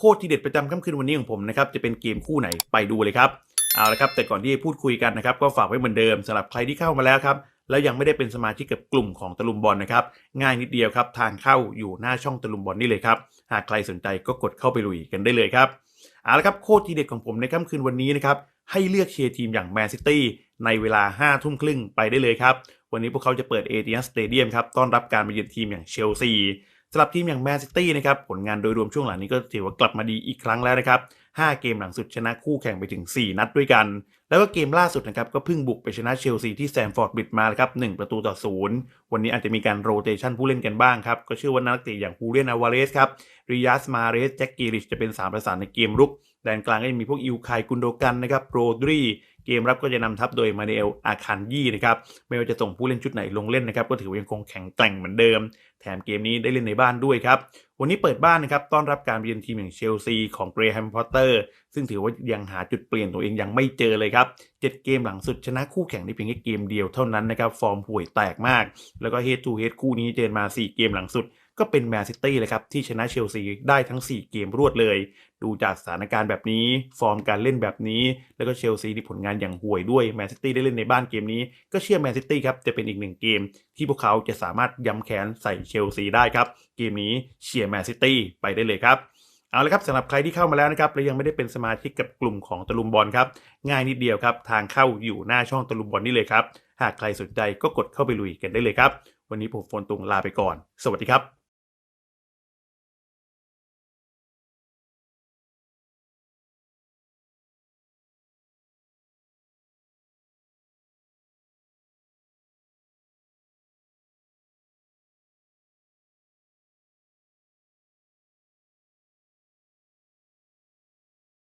โคตรทีเด็ดประจำค่ำคืนวันนี้ของผมนะครับจะเป็นเกมคู่ไหนไปดูเลยครับเอาละครับแต่ก่อนที่จะพูดคุยกันนะครับก็ฝากไว้เหมือนเดิมสำหรับใครที่เข้ามาแล้วครับแล้วยังไม่ได้เป็นสมาชิกกับกลุ่มของตะลุมบอลนะครับง่ายนิดเดียวครับทางเข้าอยู่หน้าช่องตะลุมบอลนี่เลยครับหากใครสนใจก็กดเข้าไปลุยกันได้เลยครับเอาละครับโคตรทีเด็ดของผมในค่ำคืนวันนี้นะครับให้เลือกเชียร์ทีมอย่างแมนซิตี้ในเวลา5ทุ่มครึ่งไปได้เลยครับวันนี้พวกเขาจะเปิดเอเทียสเตเดียมครับต้อนรับการมาเยือนทีมอย่างเชลซี สำหรับทีมอย่างแมนซิตี้นะครับผลงานโดยรวมช่วงหลังนี้ก็ถือว่ากลับมาดีอีกครั้งแล้วนะครับ 5 เกมหลังสุดชนะคู่แข่งไปถึง 4 นัดด้วยกัน แล้วก็เกมล่าสุดนะครับ ก็เพิ่งบุกไปชนะเชลซีที่แซมฟอร์ดบิดมาครับ1ประตูต่อศูนย์วันนี้อาจจะมีการโรเตชันผู้เล่นกันบ้างครับ ก็เชื่อว่านักเตะอย่างฮูเลียนอาวาเรสครับริยัสมาเรสแจ็คกีริชจะเป็น3ประสานในเกมรุกแดนกลางก็ยังมีพวกอิวคายกุนโดกันนะครับโรดรีเกมรับก็จะนำทัพโดยมาเนลอาคันยี่นะครับไม่ว่าจะส่งผู้เล่นชุดไหนลงเล่นนะครับก็ถือว่ายังคงแข็งแกร่งเหมือนเดิม แถมเกมนี้ได้เล่นในบ้านด้วยครับวันนี้เปิดบ้านนะครับต้อนรับการเยือนทีมอย่างเชลซีของเกรแฮมพอตเตอร์ซึ่งถือว่ายังหาจุดเปลี่ยนตัวเองยังไม่เจอเลยครับเจ็ดเกมหลังสุดชนะคู่แข่งได้เพียงแค่เกมเดียวเท่านั้นนะครับฟอร์มห่วยแตกมาก แล้วก็เฮดทูเฮดคู่นี้เจนมา 4 เกมหลังสุด ก็เป็นแมนซิตี้เลยครับที่ชนะเชลซีได้ทั้ง 4 เกมรวดเลย ดูจากสถานการณ์แบบนี้ ฟอร์มการเล่นแบบนี้ แล้วก็เชลซีที่ผลงานอย่างห่วยด้วยแมนซิตี้ได้เล่นในบ้านเกมนี้ ก็เชื่อแมนซิตี้ครับจะเป็นอีกหนึ่งเกม ที่พวกเขาจะสามารถย้ำแค้นใส่เชลซีได้ครับเกมนี้เชียร์แมนซิตี้ไปได้เลยครับ เอาละครับสำหรับใครที่เข้ามาแล้วนะครับและยังไม่ได้เป็นสมาชิกกับกลุ่มของตะลุมบอลครับง่ายนิดเดียวครับ ทางเข้าอยู่หน้าช่องตะลุมบอลนี่เลยครับ หากใครสนใจก็กดเข้าไปลุยกันได้เลยครับ วันนี้ผมโฟนตุงลาไปก่อน สวัสดีครับ